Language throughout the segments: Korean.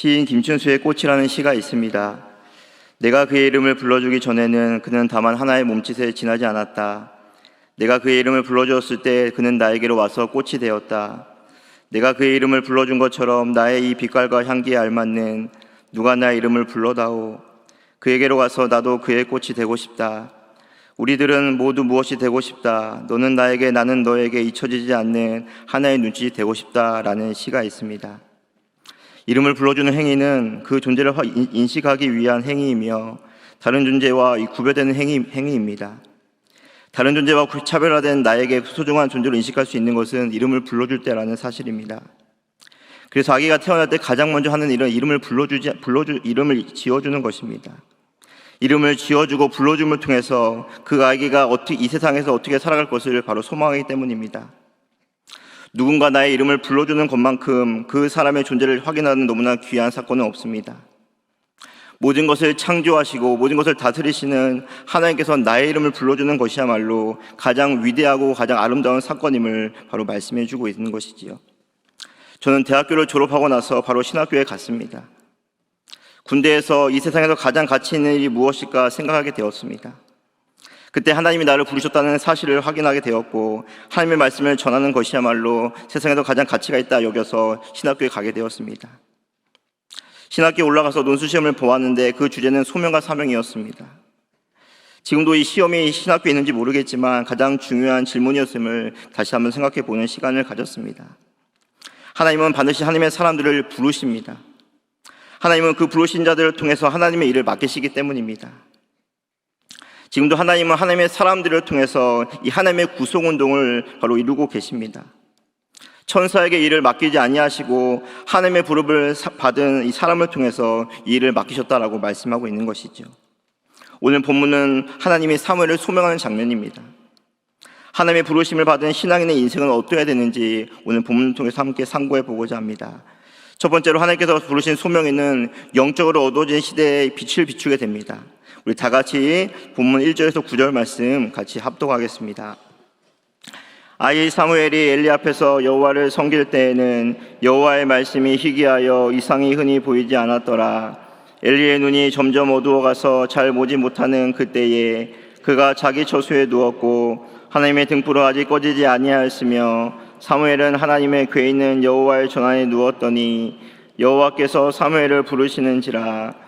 시인 김춘수의 꽃이라는 시가 있습니다. 내가 그의 이름을 불러주기 전에는 그는 다만 하나의 몸짓에 지나지 않았다. 내가 그의 이름을 불러주었을 때 그는 나에게로 와서 꽃이 되었다. 내가 그의 이름을 불러준 것처럼 나의 이 빛깔과 향기에 알맞는 누가 나의 이름을 불러다오. 그에게로 가서 나도 그의 꽃이 되고 싶다. 우리들은 모두 무엇이 되고 싶다. 너는 나에게 나는 너에게 잊혀지지 않는 하나의 눈짓이 되고 싶다 라는 시가 있습니다. 이름을 불러주는 행위는 그 존재를 인식하기 위한 행위이며 다른 존재와 이 구별되는 행위, 행위입니다. 다른 존재와 구- 차별화된 나에게 소중한 존재로 인식할 수 있는 것은 이름을 불러줄 때라는 사실입니다. 그래서 아기가 태어날 때 가장 먼저 하는 일은 이름을 불러주지 불러주 이름을 지어주는 것입니다. 이름을 지어주고 불러줌을 통해서 그 아기가 어떻게 이 세상에서 어떻게 살아갈 것을 바로 소망하기 때문입니다. 누군가 나의 이름을 불러주는 것만큼 그 사람의 존재를 확인하는 너무나 귀한 사건은 없습니다. 모든 것을 창조하시고 모든 것을 다스리시는 하나님께서 나의 이름을 불러주는 것이야말로 가장 위대하고 가장 아름다운 사건임을 바로 말씀해 주고 있는 것이지요. 저는 대학교를 졸업하고 나서 바로 신학교에 갔습니다. 군대에서 이 세상에서 가장 가치 있는 일이 무엇일까 생각하게 되었습니다. 그때 하나님이 나를 부르셨다는 사실을 확인하게 되었고 하나님의 말씀을 전하는 것이야말로 세상에서 가장 가치가 있다 여겨서 신학교에 가게 되었습니다. 신학교에 올라가서 논술 시험을 보았는데 그 주제는 소명과 사명이었습니다. 지금도 이 시험이 신학교에 있는지 모르겠지만 가장 중요한 질문이었음을 다시 한번 생각해 보는 시간을 가졌습니다. 하나님은 반드시 하나님의 사람들을 부르십니다. 하나님은 그 부르신 자들을 통해서 하나님의 일을 맡기시기 때문입니다. 지금도 하나님은 하나님의 사람들을 통해서 이 하나님의 구속 운동을 바로 이루고 계십니다. 천사에게 일을 맡기지 아니하시고 하나님의 부름을 사- 받은 이 사람을 통해서 이 일을 맡기셨다라고 말씀하고 있는 것이죠. 오늘 본문은 하나님이 사무엘을 소명하는 장면입니다. 하나님의 부르심을 받은 신앙인의 인생은 어떠해야 되는지 오늘 본문을 통해서 함께 상고해 보고자 합니다. 첫 번째로 하나님께서 부르신 소명에는 영적으로 어두워진 시대에 빛을 비추게 됩니다. 우리 다 같이 본문 1절에서 9절 말씀 같이 합독하겠습니다. 아이 사무엘이 엘리 앞에서 여호와를 섬길 때에는 여호와의 말씀이 희귀하여 이상이 흔히 보이지 않았더라. 엘리의 눈이 점점 어두워가서 잘 보지 못하는 그때에 그가 자기 처소에 누웠고 하나님의 등불은 아직 꺼지지 아니하였으며 사무엘은 하나님의 궤 있는 여호와의 전안에 누웠더니 여호와께서 사무엘을 부르시는지라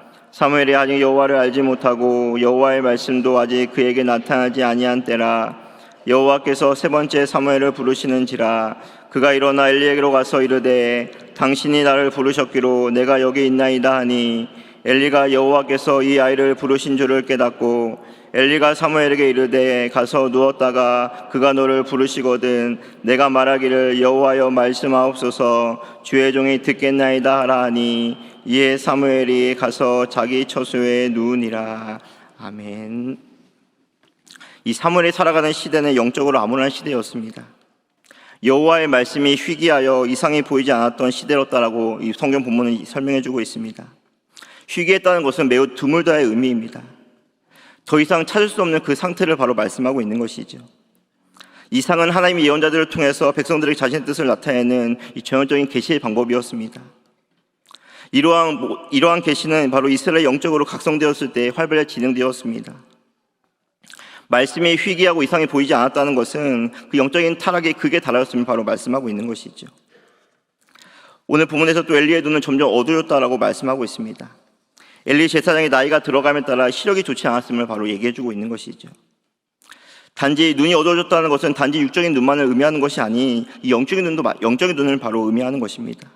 사무엘이 아직 여호와를 알지 못하고 여호와의 말씀도 아직 그에게 나타나지 아니한 때라 여호와께서 세 번째 사무엘을 부르시는지라 그가 일어나 엘리에게로 가서 이르되 당신이 나를 부르셨기로 내가 여기 있나이다 하니 엘리가 여호와께서 이 아이를 부르신 줄을 깨닫고 엘리가 사무엘에게 이르되 가서 누웠다가 그가 너를 부르시거든 내가 말하기를 여호와여 말씀하옵소서 주의 종이 듣겠나이다 하라 하니 이에 사무엘이 가서 자기 처소에 누우니라 아멘. 이 사무엘이 살아가는 시대는 영적으로 암울한 시대였습니다. 여호와의 말씀이 희귀하여 이상이 보이지 않았던 시대였다라고 이 성경 본문은 설명해주고 있습니다. 희귀했다는 것은 매우 드물다의 의미입니다. 더 이상 찾을 수 없는 그 상태를 바로 말씀하고 있는 것이죠. 이상은 하나님의 예언자들을 통해서 백성들에게 자신의 뜻을 나타내는 이 전형적인 계시의 방법이었습니다. 이러한 모- 이러한 계시는 바로 이스라엘 영적으로 각성되었을 때 활발히 진행되었습니다. 말씀이 희귀하고 이상이 보이지 않았다는 것은 그 영적인 타락의 극에 달하였음을 바로 말씀하고 있는 것이죠. 오늘 본문에서 또 엘리의 눈은 점점 어두웠다라고 말씀하고 있습니다. 엘리 제사장의 나이가 들어감에 따라 시력이 좋지 않았음을 바로 얘기해주고 있는 것이죠. 단지 눈이 어두워졌다는 것은 단지 육적인 눈만을 의미하는 것이 아닌 이 영적인 눈도 마- 영적인 눈을 바로 의미하는 것입니다.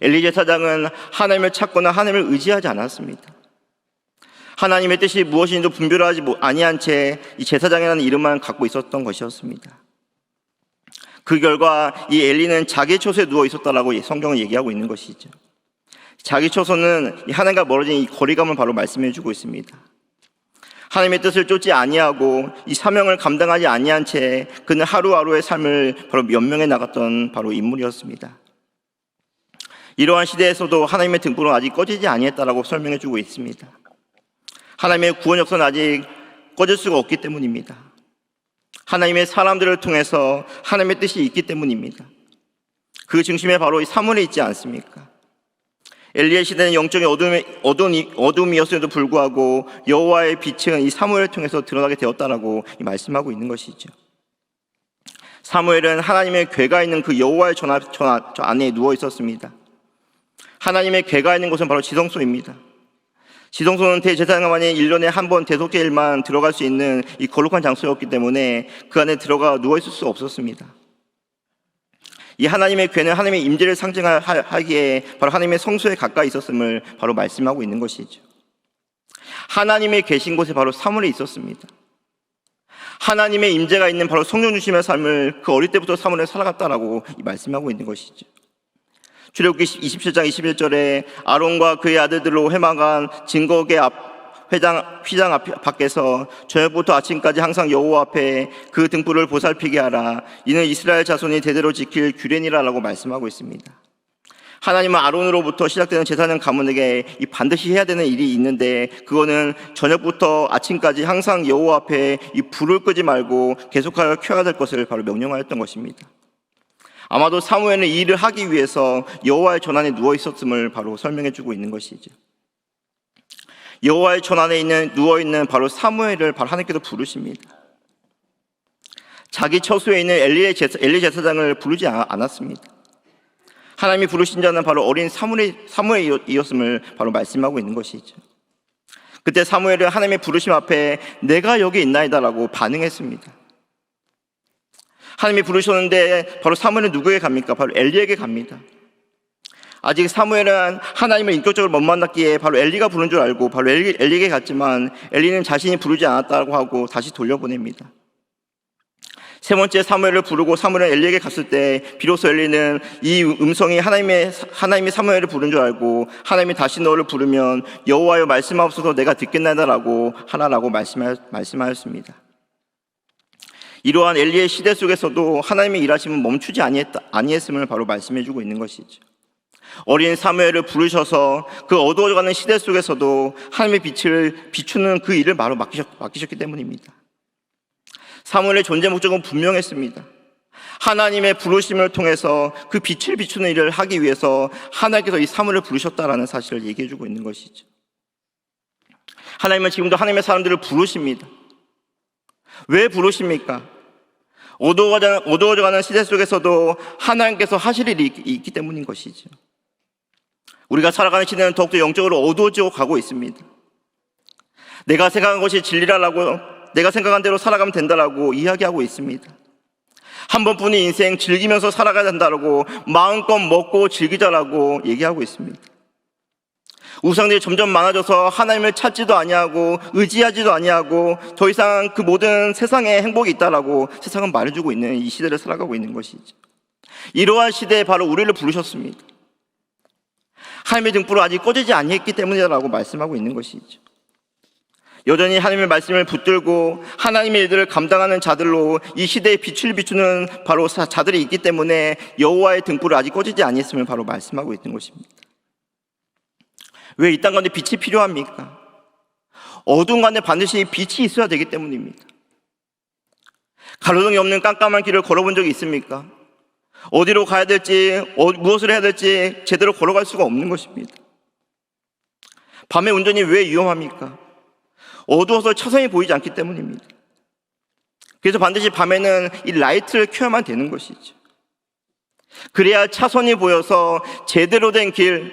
엘리 제사장은 하나님을 찾거나 하나님을 의지하지 않았습니다. 하나님의 뜻이 무엇인지도 분별하지 못- 아니한 채 이 제사장이라는 이름만 갖고 있었던 것이었습니다. 그 결과 이 엘리는 자기 처소에 누워 있었다라고 성경은 얘기하고 있는 것이죠. 자기 처소는 이 하나님과 멀어진 이 거리감을 바로 말씀해 주고 있습니다. 하나님의 뜻을 쫓지 아니하고 이 사명을 감당하지 아니한 채 그는 하루하루의 삶을 바로 연명해 나갔던 바로 인물이었습니다. 이러한 시대에서도 하나님의 등불은 아직 꺼지지 아니했다라고 설명해 주고 있습니다. 하나님의 구원 역사는 아직 꺼질 수가 없기 때문입니다. 하나님의 사람들을 통해서 하나님의 뜻이 있기 때문입니다. 그 중심에 바로 이 사물이 있지 않습니까? 엘리의 시대는 영적인 어둠이, 어둠이, 어둠이었음에도 불구하고 여호와의 빛은 이 사무엘을 통해서 드러나게 되었다라고 말씀하고 있는 것이죠. 사무엘은 하나님의 괴가 있는 그 여호와의 전, 앞- 전 앞- 저 안에 누워 있었습니다. 하나님의 괴가 있는 곳은 바로 지성소입니다. 지성소는 대제사장만이 1년에 한 번 대속제일만 들어갈 수 있는 이 거룩한 장소였기 때문에 그 안에 들어가 누워 있을 수 없었습니다. 이 하나님의 괴는 하나님의 임재를 상징하기에 바로 하나님의 성소에 가까이 있었음을 바로 말씀하고 있는 것이죠. 하나님의 계신 곳에 바로 사물이 있었습니다. 하나님의 임재가 있는 바로 성령 중심의 삶을 그 어릴 때부터 사물에 살아갔다라고 이 말씀하고 있는 것이죠. 출애굽기 27장 21절에 아론과 그의 아들들로 회망한 증거계 앞 회장 휘장 앞 밖에서 저녁부터 아침까지 항상 여호와 앞에 그 등불을 보살피게 하라. 이는 이스라엘 자손이 대대로 지킬 규례니라라고 말씀하고 있습니다. 하나님은 아론으로부터 시작되는 제사는 가문에게 이 반드시 해야 되는 일이 있는데 그거는 저녁부터 아침까지 항상 여호와 앞에 이 불을 끄지 말고 계속하여 켜야 될 것을 바로 명령하였던 것입니다. 아마도 사무엘은 이 일을 하기 위해서 여호와의 전안에 누워 있었음을 바로 설명해 주고 있는 것이죠. 여호와의 전 안에 있는 누워 있는 바로 사무엘을 바로 하나님께서 부르십니다. 자기 처소에 있는 엘리의 제사, 엘리 제사장을 부르지 않- 않았습니다. 하나님이 부르신 자는 바로 어린 사무엘, 사무엘이었음을 바로 말씀하고 있는 것이죠. 그때 사무엘은 하나님의 부르심 앞에 내가 여기 있나이다라고 반응했습니다. 하나님이 부르셨는데 바로 사무엘은 누구에게 갑니까? 바로 엘리에게 갑니다. 아직 사무엘은 하나님을 인격적으로 못 만났기에 바로 엘리가 부른 줄 알고 바로 엘리, 엘리에게 갔지만 엘리는 자신이 부르지 않았다고 하고 다시 돌려보냅니다. 세 번째 사무엘을 부르고 사무엘은 엘리에게 갔을 때 비로소 엘리는 이 음성이 하나님의 하나님이 사무엘을 부른 줄 알고 하나님이 다시 너를 부르면 여호와여 말씀하옵소서 내가 듣겠나이다라고 하나라고 말씀하, 말씀하였습니다. 이러한 엘리의 시대 속에서도 하나님의 일하심은 멈추지 아니했다, 아니했음을 바로 말씀해주고 있는 것이죠. 어린 사무엘을 부르셔서 그 어두워져가는 시대 속에서도 하나님의 빛을 비추는 그 일을 바로 맡기셨, 맡기셨 기 때문입니다. 사무엘의 존재 목적은 분명했습니다. 하나님의 부르심을 통해서 그 빛을 비추는 일을 하기 위해서 하나님께서 이 사무엘을 부르셨다라는 사실을 얘기해주고 있는 것이죠. 하나님은 지금도 하나님의 사람들을 부르십니다. 왜 부르십니까? 어두워져, 어두워져가는 시대 속에서도 하나님께서 하실 일이 있- 있기 때문인 것이죠. 우리가 살아가는 시대는 더욱더 영적으로 어두워지고 가고 있습니다. 내가 생각한 것이 진리라고, 내가 생각한 대로 살아가면 된다라고 이야기하고 있습니다. 한 번뿐인 인생 즐기면서 살아가야 된다라고 마음껏 먹고 즐기자라고 얘기하고 있습니다. 우상들이 점점 많아져서 하나님을 찾지도 아니하고 의지하지도 아니하고 더 이상 그 모든 세상에 행복이 있다라고 세상은 말해주고 있는 이 시대를 살아가고 있는 것이죠. 이러한 시대에 바로 우리를 부르셨습니다. 하나님의 등불은 아직 꺼지지 아니했기 때문이라고 말씀하고 있는 것이죠. 여전히 하나님의 말씀을 붙들고 하나님의 일들을 감당하는 자들로 이 시대에 빛을 비추는 바로 사- 자들이 있기 때문에 여호와의 등불을 아직 꺼지지 아니했음을 바로 말씀하고 있는 것입니다. 왜 이 땅 가운데 빛이 필요합니까? 어두운 가운데 반드시 빛이 있어야 되기 때문입니다. 가로등이 없는 깜깜한 길을 걸어본 적이 있습니까? 어디로 가야 될지, 어- 무엇을 해야 될지 제대로 걸어갈 수가 없는 것입니다. 밤에 운전이 왜 위험합니까? 어두워서 차선이 보이지 않기 때문입니다. 그래서 반드시 밤에는 이 라이트를 켜야만 되는 것이죠. 그래야 차선이 보여서 제대로 된 길,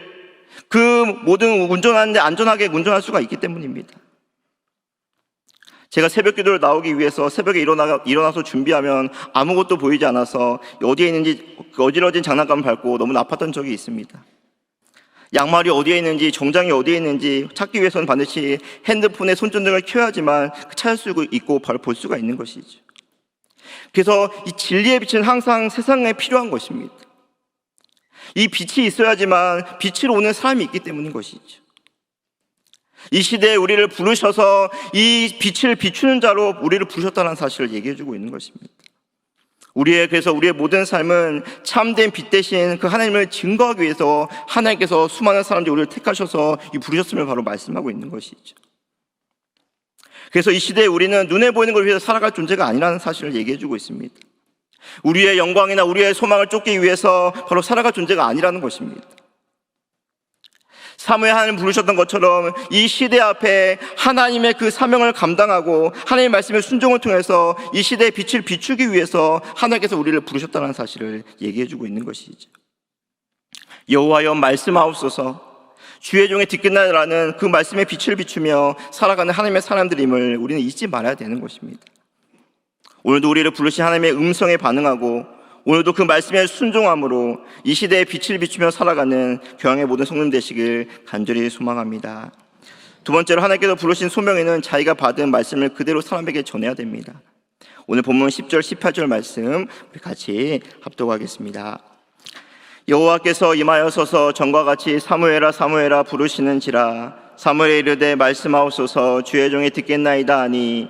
그 모든 운전하는데 안전하게 운전할 수가 있기 때문입니다. 제가 새벽 기도를 나오기 위해서 새벽에 일어나, 일어나서 준비하면 아무것도 보이지 않아서 어디에 있는지 그 어지러진 장난감을 밟고 너무 아팠던 적이 있습니다. 양말이 어디에 있는지 정장이 어디에 있는지 찾기 위해서는 반드시 핸드폰에 손전등을 켜야지만 그 찾을 수 있고 바로 볼 수가 있는 것이죠. 그래서 이 진리의 빛은 항상 세상에 필요한 것입니다. 이 빛이 있어야지만 빛으로 오는 사람이 있기 때문인 것이죠. 이 시대에 우리를 부르셔서 이 빛을 비추는 자로 우리를 부르셨다는 사실을 얘기해 주고 있는 것입니다. 우리의 그래서 우리의 모든 삶은 참된 빛 대신 그 하나님을 증거하기 위해서 하나님께서 수많은 사람들이 우리를 택하셔서 이 부르셨음을 바로 말씀하고 있는 것이죠. 그래서 이 시대에 우리는 눈에 보이는 걸 위해서 살아갈 존재가 아니라는 사실을 얘기해 주고 있습니다. 우리의 영광이나 우리의 소망을 쫓기 위해서 바로 살아갈 존재가 아니라는 것입니다. 사무엘 하나님 부르셨던 것처럼 이 시대 앞에 하나님의 그 사명을 감당하고 하나님의 말씀의 순종을 통해서 이 시대의 빛을 비추기 위해서 하나님께서 우리를 부르셨다는 사실을 얘기해 주고 있는 것이죠. 여호와여 말씀하옵소서 주의 종의 듣겠나라는 그 말씀의 빛을 비추며 살아가는 하나님의 사람들임을 우리는 잊지 말아야 되는 것입니다. 오늘도 우리를 부르신 하나님의 음성에 반응하고 오늘도 그 말씀에 순종함으로 이 시대에 빛을 비추며 살아가는 교양의 모든 성님 되시길 간절히 소망합니다. 두 번째로 하나님께서 부르신 소명에는 자기가 받은 말씀을 그대로 사람에게 전해야 됩니다. 오늘 본문 10절 18절 말씀 우리 같이 합독하겠습니다. 여호와께서 임하여 서서 전과 같이 사무엘아 사무엘아 부르시는지라 사무엘에 이르되 말씀하옵소서 주의 종이 듣겠나이다 하니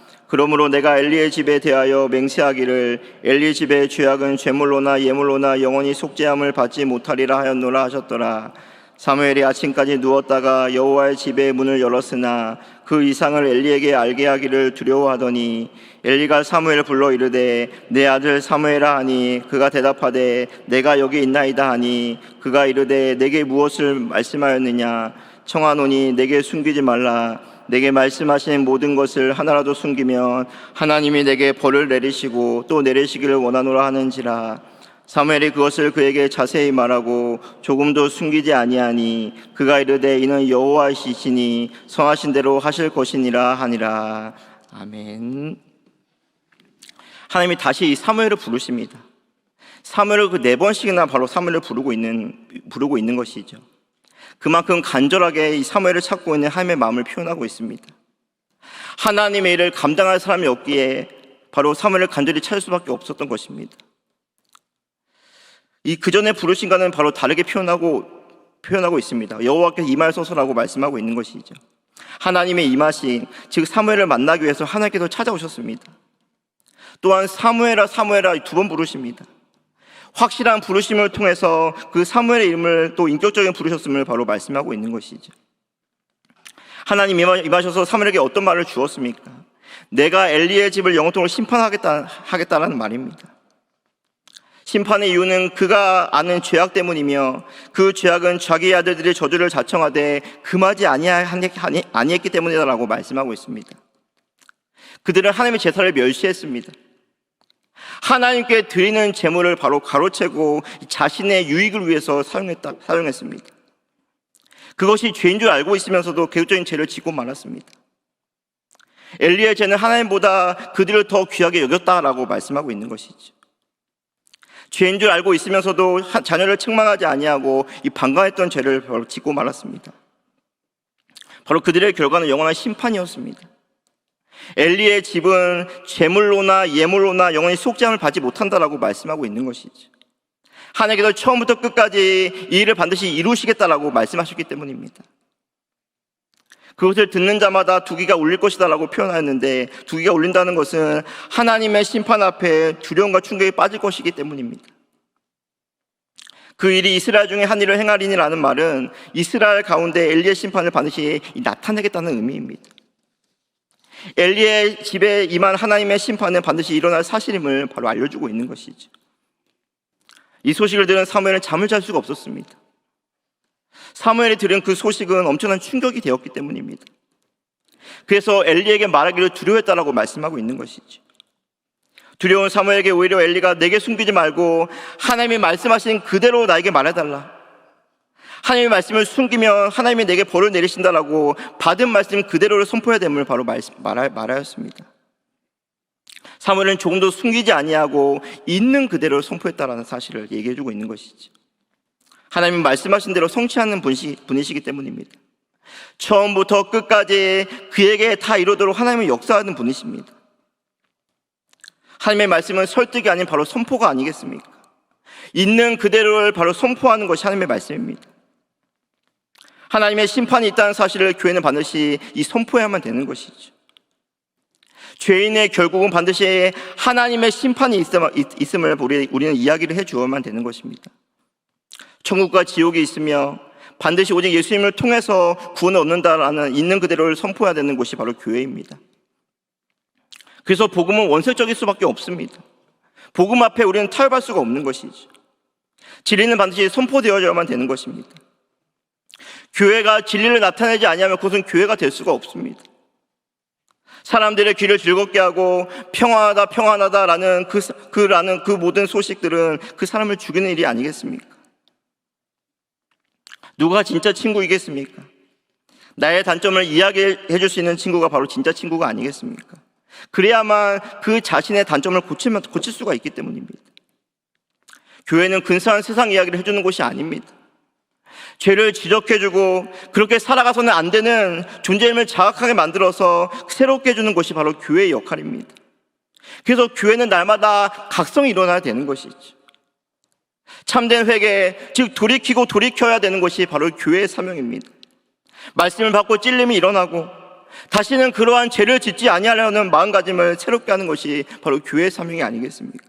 그러므로 내가 엘리의 집에 대하여 맹세하기를 엘리 집의 죄악은 죄물로나 예물로나 영원히 속죄함을 받지 못하리라 하였노라 하셨더라. 사무엘이 아침까지 누웠다가 여호와의 집의 문을 열었으나 그 이상을 엘리에게 알게 하기를 두려워하더니 엘리가 사무엘을 불러 이르되 내 아들 사무엘아 하니 그가 대답하되 내가 여기 있나이다 하니 그가 이르되 내게 무엇을 말씀하였느냐? 청하노니 내게 숨기지 말라 내게 말씀하신 모든 것을 하나라도 숨기면 하나님이 내게 벌을 내리시고 또 내리시기를 원하노라 하는지라 사무엘이 그것을 그에게 자세히 말하고 조금도 숨기지 아니하니 그가 이르되 이는 여호와이시니 성하신 대로 하실 것이니라 하니라 아멘. 하나님이 다시 이 사무엘을 부르십니다. 사무엘을 그 네 번씩이나 바로 사무엘을 부르고 있는 부르고 있는 것이죠. 그만큼 간절하게 이 사무엘을 찾고 있는 하나님의 마음을 표현하고 있습니다. 하나님의 일을 감당할 사람이 없기에 바로 사무엘을 간절히 찾을 수밖에 없었던 것입니다. 이 그전에 부르신가는 바로 다르게 표현하고 표현하고 있습니다. 여호와께서 임하소서라고 말씀하고 있는 것이죠. 하나님의 임하신 즉 사무엘을 만나기 위해서 하나님께서 찾아오셨습니다. 또한 사무엘아 사무엘아 두 번 부르십니다. 확실한 부르심을 통해서 그 사무엘의 이름을 또 인격적인 부르셨음을 바로 말씀하고 있는 것이죠. 하나님 임하- 임하셔서 사무엘에게 어떤 말을 주었습니까? 내가 엘리의 집을 영원토록 심판하겠다 하겠다라는 말입니다. 심판의 이유는 그가 아는 죄악 때문이며 그 죄악은 자기 아들들이 저주를 자청하되 금하지 아니했기 때문이다라고 말씀하고 있습니다. 그들은 하나님의 제사를 멸시했습니다. 하나님께 드리는 제물을 바로 가로채고 자신의 유익을 위해서 사용했다, 사용했습니다. 그것이 죄인 줄 알고 있으면서도 계획적인 죄를 짓고 말았습니다. 엘리의 죄는 하나님보다 그들을 더 귀하게 여겼다라고 말씀하고 있는 것이죠. 죄인 줄 알고 있으면서도 하- 자녀를 책망하지 아니하고 이 방관했던 죄를 바로 짓고 말았습니다. 바로 그들의 결과는 영원한 심판이었습니다. 엘리의 집은 재물로나 예물로나 영원히 속죄함을 받지 못한다라고 말씀하고 있는 것이죠. 하나님께서 처음부터 끝까지 이 일을 반드시 이루시겠다라고 말씀하셨기 때문입니다. 그것을 듣는 자마다 두기가 울릴 것이다라고 표현하였는데 두기가 울린다는 것은 하나님의 심판 앞에 두려움과 충격에 빠질 것이기 때문입니다. 그 일이 이스라엘 중에 한 일을 행하리니라는 말은 이스라엘 가운데 엘리의 심판을 반드시 나타내겠다는 의미입니다. 엘리의 집에 임한 하나님의 심판은 반드시 일어날 사실임을 바로 알려주고 있는 것이죠. 이 소식을 들은 사무엘은 잠을 잘 수가 없었습니다. 사무엘이 들은 그 소식은 엄청난 충격이 되었기 때문입니다. 그래서 엘리에게 말하기를 두려워했다라고 말씀하고 있는 것이죠. 두려운 사무엘에게 오히려 엘리가 내게 숨기지 말고 하나님이 말씀하신 그대로 나에게 말해달라. 하나님의 말씀을 숨기면 하나님이 내게 벌을 내리신다라고 받은 말씀 그대로를 선포해야 됨을 바로 말하였습니다. 사무엘은 조금도 숨기지 아니하고 있는 그대로 선포했다라는 사실을 얘기해주고 있는 것이죠. 하나님은 말씀하신 대로 성취하는 분이시기 때문입니다. 처음부터 끝까지 그에게 다 이루도록 하나님은 역사하는 분이십니다. 하나님의 말씀은 설득이 아닌 바로 선포가 아니겠습니까? 있는 그대로를 바로 선포하는 것이 하나님의 말씀입니다. 하나님의 심판이 있다는 사실을 교회는 반드시 이 선포해야만 되는 것이죠. 죄인의 결국은 반드시 하나님의 심판이 있음을 우리는 이야기를 해 주어야만 되는 것입니다. 천국과 지옥이 있으며 반드시 오직 예수님을 통해서 구원을 얻는다라는 있는 그대로를 선포해야 되는 곳이 바로 교회입니다. 그래서 복음은 원색적일 수밖에 없습니다. 복음 앞에 우리는 타협할 수가 없는 것이죠. 진리는 반드시 선포되어야만 되는 것입니다. 교회가 진리를 나타내지 아니하면 그것은 교회가 될 수가 없습니다. 사람들의 귀를 즐겁게 하고 평안하다 평안하다라는 그 그라는 그 모든 소식들은 그 사람을 죽이는 일이 아니겠습니까? 누가 진짜 친구이겠습니까? 나의 단점을 이야기해 줄 수 있는 친구가 바로 진짜 친구가 아니겠습니까? 그래야만 그 자신의 단점을 고치면, 고칠 수가 있기 때문입니다. 교회는 근사한 세상 이야기를 해주는 곳이 아닙니다. 죄를 지적해주고 그렇게 살아가서는 안 되는 존재임을 자각하게 만들어서 새롭게 해주는 것이 바로 교회의 역할입니다. 그래서 교회는 날마다 각성이 일어나야 되는 것이죠. 참된 회개, 즉 돌이키고 돌이켜야 되는 것이 바로 교회의 사명입니다. 말씀을 받고 찔림이 일어나고 다시는 그러한 죄를 짓지 아니하려는 마음가짐을 새롭게 하는 것이 바로 교회의 사명이 아니겠습니까?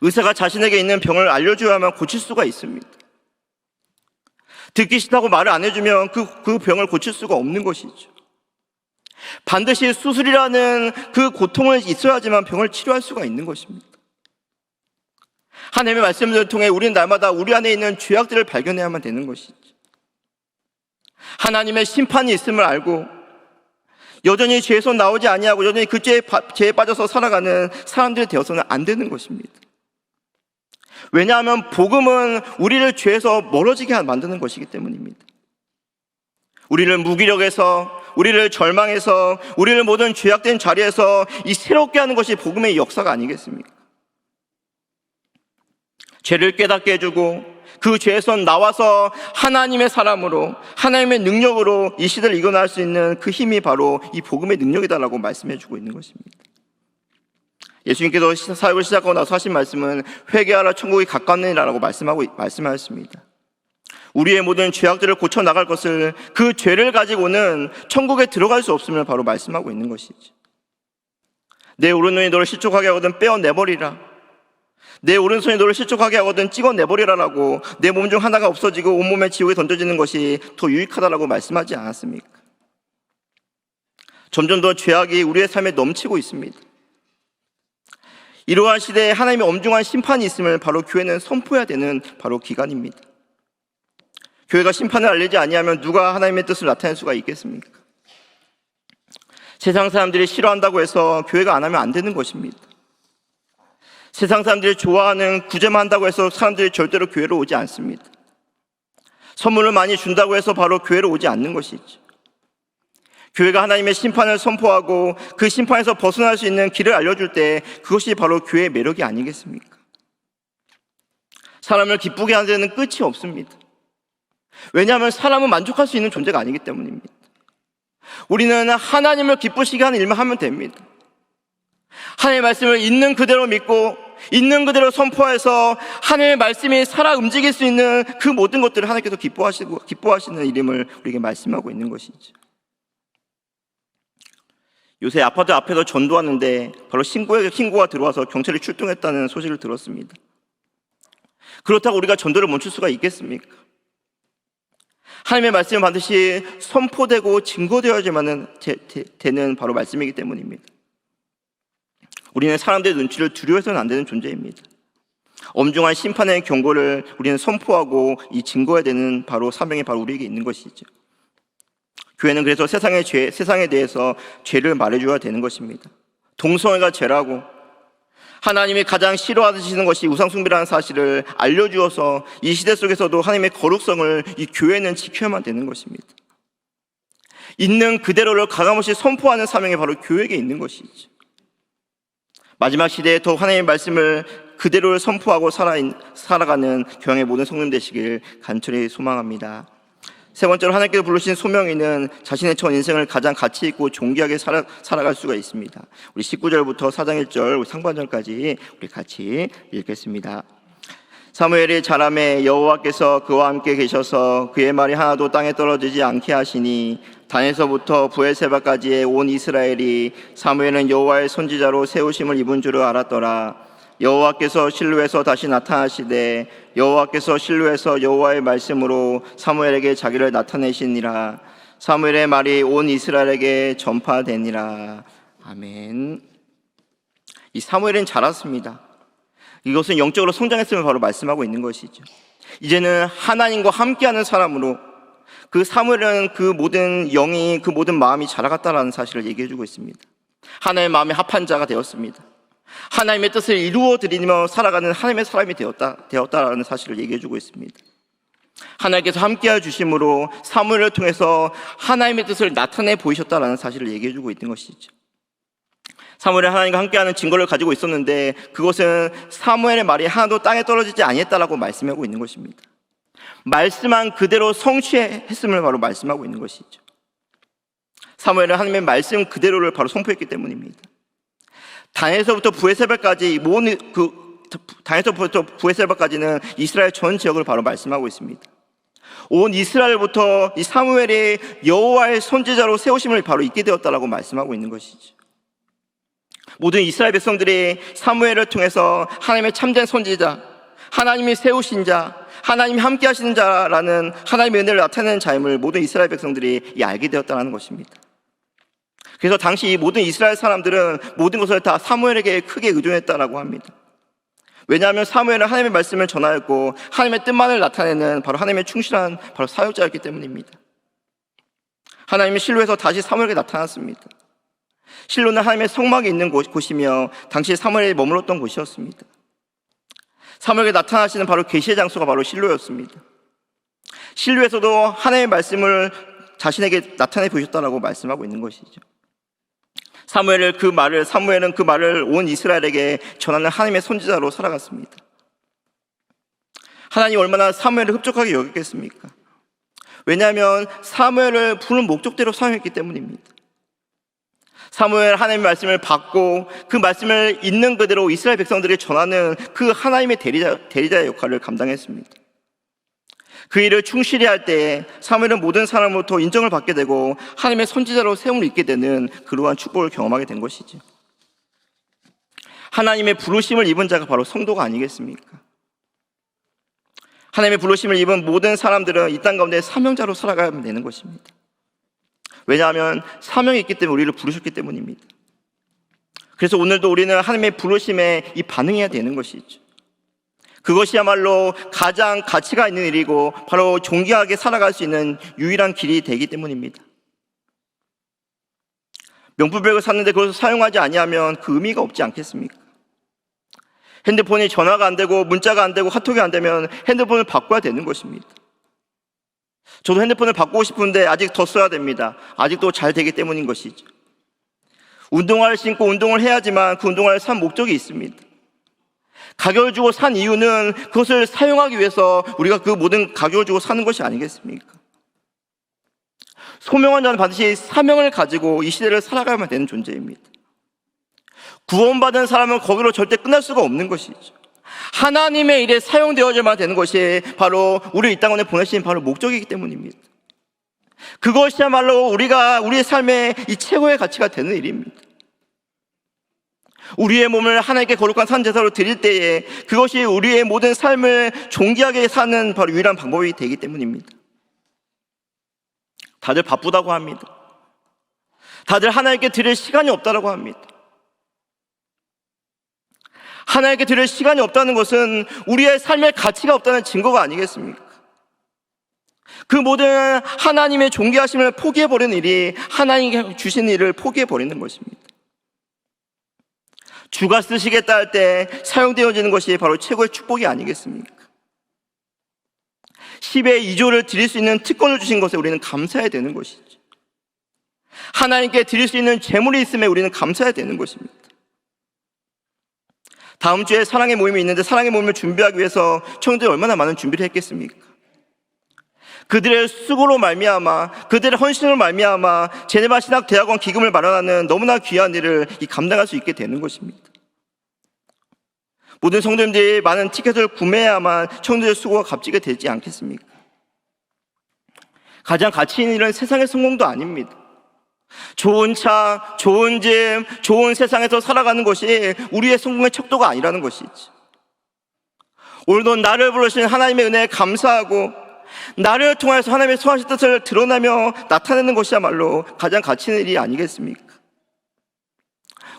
의사가 자신에게 있는 병을 알려줘야만 고칠 수가 있습니다. 듣기 싫다고 말을 안 해주면 그, 그 병을 고칠 수가 없는 것이죠. 반드시 수술이라는 그 고통을 있어야지만 병을 치료할 수가 있는 것입니다. 하나님의 말씀을 통해 우리는 날마다 우리 안에 있는 죄악들을 발견해야만 되는 것이죠. 하나님의 심판이 있음을 알고 여전히 죄에서 나오지 아니하고 여전히 그 죄에, 죄에 빠져서 살아가는 사람들이 되어서는 안 되는 것입니다. 왜냐하면 복음은 우리를 죄에서 멀어지게 만드는 것이기 때문입니다. 우리를 무기력해서 우리를 절망해서 우리를 모든 죄악된 자리에서 이 새롭게 하는 것이 복음의 역사가 아니겠습니까? 죄를 깨닫게 해주고 그 죄에서 나와서 하나님의 사람으로 하나님의 능력으로 이 시대를 이겨낼 수 있는 그 힘이 바로 이 복음의 능력이다라고 말씀해 주고 있는 것입니다. 예수님께서 사역을 시작하고 나서 하신 말씀은 회개하라 천국이 가깝느니라고 말씀하고 말씀하셨습니다. 우리의 모든 죄악들을 고쳐 나갈 것을 그 죄를 가지고는 천국에 들어갈 수 없음을 바로 말씀하고 있는 것이지. 내 오른눈이 너를 실족하게 하거든 빼어내버리라. 내 오른손이 너를 실족하게 하거든 찍어내버리라라고 내 몸 중 하나가 없어지고 온몸에 지옥에 던져지는 것이 더 유익하다라고 말씀하지 않았습니까? 점점 더 죄악이 우리의 삶에 넘치고 있습니다. 이러한 시대에 하나님의 엄중한 심판이 있음을 바로 교회는 선포해야 되는 바로 기간입니다. 교회가 심판을 알리지 아니하면 누가 하나님의 뜻을 나타낼 수가 있겠습니까? 세상 사람들이 싫어한다고 해서 교회가 안 하면 안 되는 것입니다. 세상 사람들이 좋아하는 구제만 한다고 해서 사람들이 절대로 교회로 오지 않습니다. 선물을 많이 준다고 해서 바로 교회로 오지 않는 것이죠. 교회가 하나님의 심판을 선포하고 그 심판에서 벗어날 수 있는 길을 알려줄 때 그것이 바로 교회의 매력이 아니겠습니까? 사람을 기쁘게 하는 데는 끝이 없습니다. 왜냐하면 사람은 만족할 수 있는 존재가 아니기 때문입니다. 우리는 하나님을 기쁘시게 하는 일만 하면 됩니다. 하나님의 말씀을 있는 그대로 믿고 있는 그대로 선포해서 하나님의 말씀이 살아 움직일 수 있는 그 모든 것들을 하나님께서 기뻐하시고 기뻐하시는 이름을 우리에게 말씀하고 있는 것이죠. 요새 아파트 앞에서 전도하는데 바로 신고에 신고가 들어와서 경찰이 출동했다는 소식을 들었습니다. 그렇다고 우리가 전도를 멈출 수가 있겠습니까? 하나님의 말씀은 반드시 선포되고 증거되어야지만 되는 바로 말씀이기 때문입니다. 우리는 사람들의 눈치를 두려워해서는 안 되는 존재입니다. 엄중한 심판의 경고를 우리는 선포하고 이 증거해야 되는 바로 사명이 바로 우리에게 있는 것이죠. 교회는 그래서 세상의 죄, 세상에 대해서 죄를 말해줘야 되는 것입니다. 동성애가 죄라고 하나님이 가장 싫어하시는 것이 우상숭배라는 사실을 알려주어서 이 시대 속에서도 하나님의 거룩성을 이 교회는 지켜야만 되는 것입니다. 있는 그대로를 가감없이 선포하는 사명이 바로 교회에게 있는 것이죠. 마지막 시대에 더 하나님의 말씀을 그대로 선포하고 살아, 살아가는 교양의 모든 성님 되시길 간절히 소망합니다. 세 번째로 하나님께서 부르신 소명이는 자신의 전 인생을 가장 가치 있고 존귀하게 살아, 살아갈 수가 있습니다. 우리 19절부터 4장 1절, 우리 상반절까지 우리 같이 읽겠습니다. 사무엘이 자람에 여호와께서 그와 함께 계셔서 그의 말이 하나도 땅에 떨어지지 않게 하시니 단에서부터 부에세바까지의 온 이스라엘이 사무엘은 여호와의 선지자로 세우심을 입은 줄을 알았더라. 여호와께서 실루에서 다시 나타나시되 여호와께서 실루에서 여호와의 말씀으로 사무엘에게 자기를 나타내시니라. 사무엘의 말이 온 이스라엘에게 전파되니라. 아멘. 이 사무엘은 자랐습니다. 이것은 영적으로 성장했음을 바로 말씀하고 있는 것이죠. 이제는 하나님과 함께하는 사람으로 그 사무엘은 그 모든 영이 그 모든 마음이 자라갔다라는 사실을 얘기해주고 있습니다. 하나님의 마음에 합한 자가 되었습니다. 하나님의 뜻을 이루어 드리며 살아가는 하나님의 사람이 되었다 되었다라는 사실을 얘기해 주고 있습니다. 하나님께서 함께해 주심으로 사무엘을 통해서 하나님의 뜻을 나타내 보이셨다라는 사실을 얘기해 주고 있는 것이죠. 사무엘이 하나님과 함께하는 증거를 가지고 있었는데 그것은 사무엘의 말이 하나도 땅에 떨어지지 아니했다라고 말씀하고 있는 것입니다. 말씀한 그대로 성취했음을 바로 말씀하고 있는 것이죠. 사무엘은 하나님의 말씀 그대로를 바로 선포했기 때문입니다. 단에서부터 부에셀바까지 모든 그 단에서부터 부에셀바까지는 이스라엘 전 지역을 바로 말씀하고 있습니다. 온 이스라엘부터 이 사무엘이 여호와의 선지자로 세우심을 바로 잊게 되었다라고 말씀하고 있는 것이죠. 모든 이스라엘 백성들이 사무엘을 통해서 하나님의 참된 선지자, 하나님이 세우신 자, 하나님이 함께 하시는 자라는 하나님의 은혜를 나타내는 자임을 모든 이스라엘 백성들이 알게 되었다는 것입니다. 그래서 당시 이 모든 이스라엘 사람들은 모든 것을 다 사무엘에게 크게 의존했다라고 합니다. 왜냐하면 사무엘은 하나님의 말씀을 전하였고 하나님의 뜻만을 나타내는 바로 하나님의 충실한 바로 사역자였기 때문입니다. 하나님이 실로에서 다시 사무엘에게 나타났습니다. 실로는 하나님의 성막이 있는 곳, 곳이며 당시 사무엘이 머물렀던 곳이었습니다. 사무엘에게 나타나시는 바로 계시의 장소가 바로 실로였습니다. 실로에서도 하나님의 말씀을 자신에게 나타내 보셨다라고 말씀하고 있는 것이죠. 사무엘을 그 말을 사무엘은 그 말을 온 이스라엘에게 전하는 하나님의 선지자로 살아갔습니다. 하나님 얼마나 사무엘을 흡족하게 여겼겠습니까? 왜냐하면 사무엘을 부른 목적대로 사용했기 때문입니다. 사무엘 하나님의 말씀을 받고 그 말씀을 있는 그대로 이스라엘 백성들이 전하는 그 하나님의 대리자, 대리자의 역할을 감당했습니다. 그 일을 충실히 할 때에 사무엘은 모든 사람으로부터 인정을 받게 되고 하나님의 선지자로 세움을 입게 되는 그러한 축복을 경험하게 된 것이죠. 하나님의 부르심을 입은 자가 바로 성도가 아니겠습니까? 하나님의 부르심을 입은 모든 사람들은 이 땅 가운데 사명자로 살아가야 되는 것입니다. 왜냐하면 사명이 있기 때문에 우리를 부르셨기 때문입니다. 그래서 오늘도 우리는 하나님의 부르심에 이 반응해야 되는 것이죠. 그것이야말로 가장 가치가 있는 일이고 바로 존귀하게 살아갈 수 있는 유일한 길이 되기 때문입니다. 명품백을 샀는데 그것을 사용하지 아니하면 그 의미가 없지 않겠습니까? 핸드폰이 전화가 안 되고 문자가 안 되고 카톡이 안 되면 핸드폰을 바꿔야 되는 것입니다. 저도 핸드폰을 바꾸고 싶은데 아직 더 써야 됩니다. 아직도 잘 되기 때문인 것이죠. 운동화를 신고 운동을 해야지만 그 운동화를 산 목적이 있습니다. 가격을 주고 산 이유는 그것을 사용하기 위해서 우리가 그 모든 가격을 주고 사는 것이 아니겠습니까? 소명한 자는 반드시 사명을 가지고 이 시대를 살아가야만 되는 존재입니다. 구원받은 사람은 거기로 절대 끝날 수가 없는 것이죠. 하나님의 일에 사용되어야만 되는 것이 바로 우리 이 땅에 보내신 바로 목적이기 때문입니다. 그것이야말로 우리가 우리의 삶의 이 최고의 가치가 되는 일입니다. 우리의 몸을 하나님께 거룩한 산제사로 드릴 때에 그것이 우리의 모든 삶을 존귀하게 사는 바로 유일한 방법이 되기 때문입니다. 다들 바쁘다고 합니다. 다들 하나님께 드릴 시간이 없다고 합니다. 하나님께 드릴 시간이 없다는 것은 우리의 삶의 가치가 없다는 증거가 아니겠습니까? 그 모든 하나님의 존귀하심을 포기해버리는 일이 하나님께 주신 일을 포기해버리는 것입니다. 주가 쓰시겠다 할 때 사용되어지는 것이 바로 최고의 축복이 아니겠습니까? 10의 2조를 드릴 수 있는 특권을 주신 것에 우리는 감사해야 되는 것이죠. 하나님께 드릴 수 있는 재물이 있음에 우리는 감사해야 되는 것입니다. 다음 주에 사랑의 모임이 있는데 사랑의 모임을 준비하기 위해서 청년들이 얼마나 많은 준비를 했겠습니까? 그들의 수고로 말미암아 그들의 헌신으로 말미암아 제네바 신학 대학원 기금을 마련하는 너무나 귀한 일을 이 감당할 수 있게 되는 것입니다. 모든 성도님들이 많은 티켓을 구매해야만 청년들의 수고가 값지게 되지 않겠습니까? 가장 가치 있는 일은 세상의 성공도 아닙니다. 좋은 차, 좋은 집, 좋은 세상에서 살아가는 것이 우리의 성공의 척도가 아니라는 것이지. 오늘도 나를 부르신 하나님의 은혜에 감사하고 나를 통해서 하나님의 소하신 뜻을 드러내며 나타내는 것이야말로 가장 가치 있는 일이 아니겠습니까?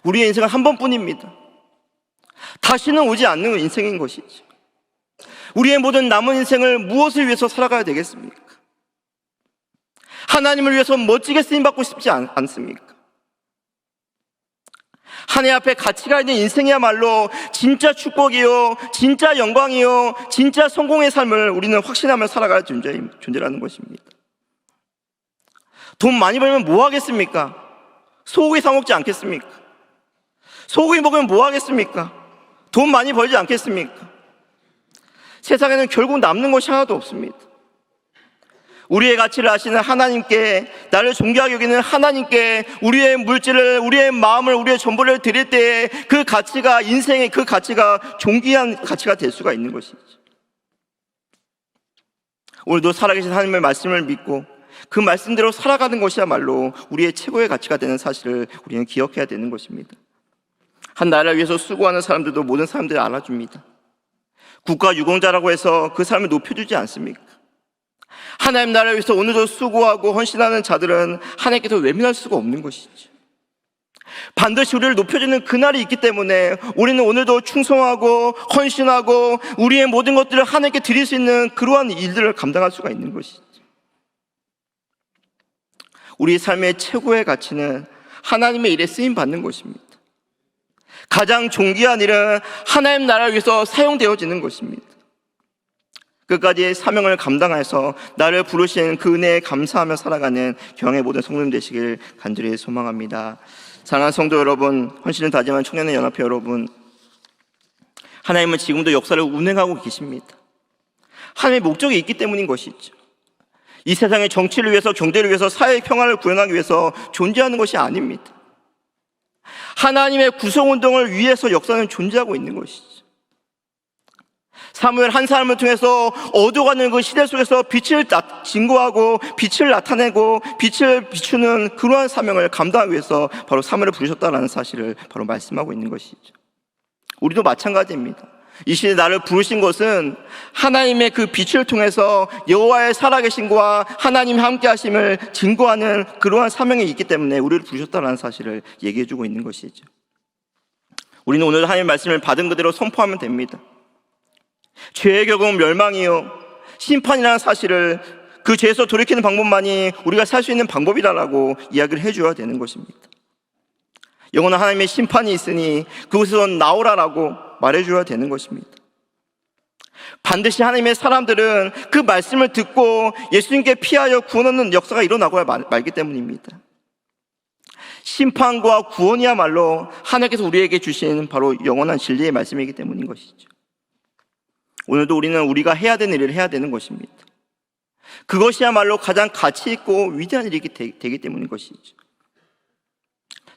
우리의 인생은 한 번뿐입니다. 다시는 오지 않는 인생인 것이죠. 우리의 모든 남은 인생을 무엇을 위해서 살아가야 되겠습니까? 하나님을 위해서 멋지게 쓰임받고 싶지 않, 않습니까? 하나님 앞에 가치가 있는 인생이야말로 진짜 축복이요, 진짜 영광이요, 진짜 성공의 삶을 우리는 확신하며 살아갈 존재, 존재라는 것입니다. 돈 많이 벌면 뭐 하겠습니까? 소고기 사 먹지 않겠습니까? 소고기 먹으면 뭐 하겠습니까? 돈 많이 벌지 않겠습니까? 세상에는 결국 남는 것이 하나도 없습니다. 우리의 가치를 아시는 하나님께 나를 존귀하게 여기는 하나님께 우리의 물질을 우리의 마음을 우리의 전부를 드릴 때에 그 가치가 인생의 그 가치가 존귀한 가치가 될 수가 있는 것이죠. 오늘도 살아계신 하나님의 말씀을 믿고 그 말씀대로 살아가는 것이야말로 우리의 최고의 가치가 되는 사실을 우리는 기억해야 되는 것입니다. 한 나라를 위해서 수고하는 사람들도 모든 사람들이 알아줍니다. 국가 유공자라고 해서 그 사람을 높여주지 않습니까? 하나님 나라를 위해서 오늘도 수고하고 헌신하는 자들은 하나님께서 외면할 수가 없는 것이죠. 반드시 우리를 높여주는 그날이 있기 때문에 우리는 오늘도 충성하고 헌신하고 우리의 모든 것들을 하나님께 드릴 수 있는 그러한 일들을 감당할 수가 있는 것이죠. 우리 삶의 최고의 가치는 하나님의 일에 쓰임 받는 것입니다. 가장 존귀한 일은 하나님 나라를 위해서 사용되어지는 것입니다. 끝까지 사명을 감당해서 나를 부르신 그 은혜에 감사하며 살아가는 경의 모든 성도님 되시길 간절히 소망합니다. 사랑하는 성도 여러분, 헌신을 다짐한 청년의 연합회 여러분, 하나님은 지금도 역사를 운행하고 계십니다. 하나님의 목적이 있기 때문인 것이죠. 이 세상의 정치를 위해서, 경제를 위해서, 사회의 평화를 구현하기 위해서 존재하는 것이 아닙니다. 하나님의 구성운동을 위해서 역사는 존재하고 있는 것이죠. 사무엘 한 사람을 통해서 어두워가는 그 시대 속에서 빛을 나, 증거하고 빛을 나타내고 빛을 비추는 그러한 사명을 감당하기 위해서 바로 사무엘을 부르셨다라는 사실을 바로 말씀하고 있는 것이죠. 우리도 마찬가지입니다. 이 시대 나를 부르신 것은 하나님의 그 빛을 통해서 여호와의 살아계신과 하나님 함께 하심을 증거하는 그러한 사명이 있기 때문에 우리를 부르셨다라는 사실을 얘기해 주고 있는 것이죠. 우리는 오늘 하나님의 말씀을 받은 그대로 선포하면 됩니다. 죄의 결국은 멸망이요. 심판이라는 사실을 그 죄에서 돌이키는 방법만이 우리가 살 수 있는 방법이다라고 이야기를 해줘야 되는 것입니다. 영원한 하나님의 심판이 있으니 그곳에서 나오라라고 말해줘야 되는 것입니다. 반드시 하나님의 사람들은 그 말씀을 듣고 예수님께 피하여 구원하는 역사가 일어나고야 말 기 때문입니다. 심판과 구원이야말로 하나님께서 우리에게 주신 바로 영원한 진리의 말씀이기 때문인 것이죠. 오늘도 우리는 우리가 해야 되는 일을 해야 되는 것입니다. 그것이야말로 가장 가치 있고 위대한 일이 되기 때문인 것이죠.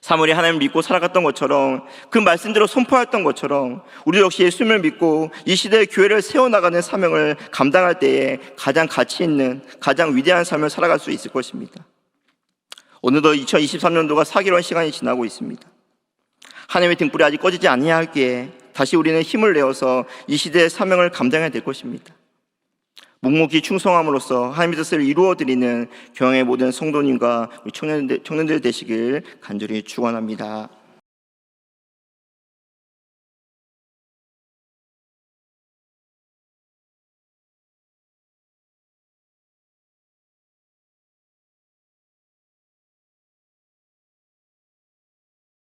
사무엘이 하나님을 믿고 살아갔던 것처럼 그 말씀대로 선포했던 것처럼 우리 역시 예수님을 믿고 이 시대의 교회를 세워나가는 사명을 감당할 때에 가장 가치 있는 가장 위대한 삶을 살아갈 수 있을 것입니다. 오늘도 2023년도가 4개월 시간이 지나고 있습니다. 하나님의 등불이 아직 꺼지지 아니하기에 다시 우리는 힘을 내어서 이 시대의 사명을 감당해야 될 것입니다. 묵묵히 충성함으로써 하나님의 뜻을 이루어드리는 경의 모든 성도님과 우리 청년들, 청년들 되시길 간절히 축원합니다.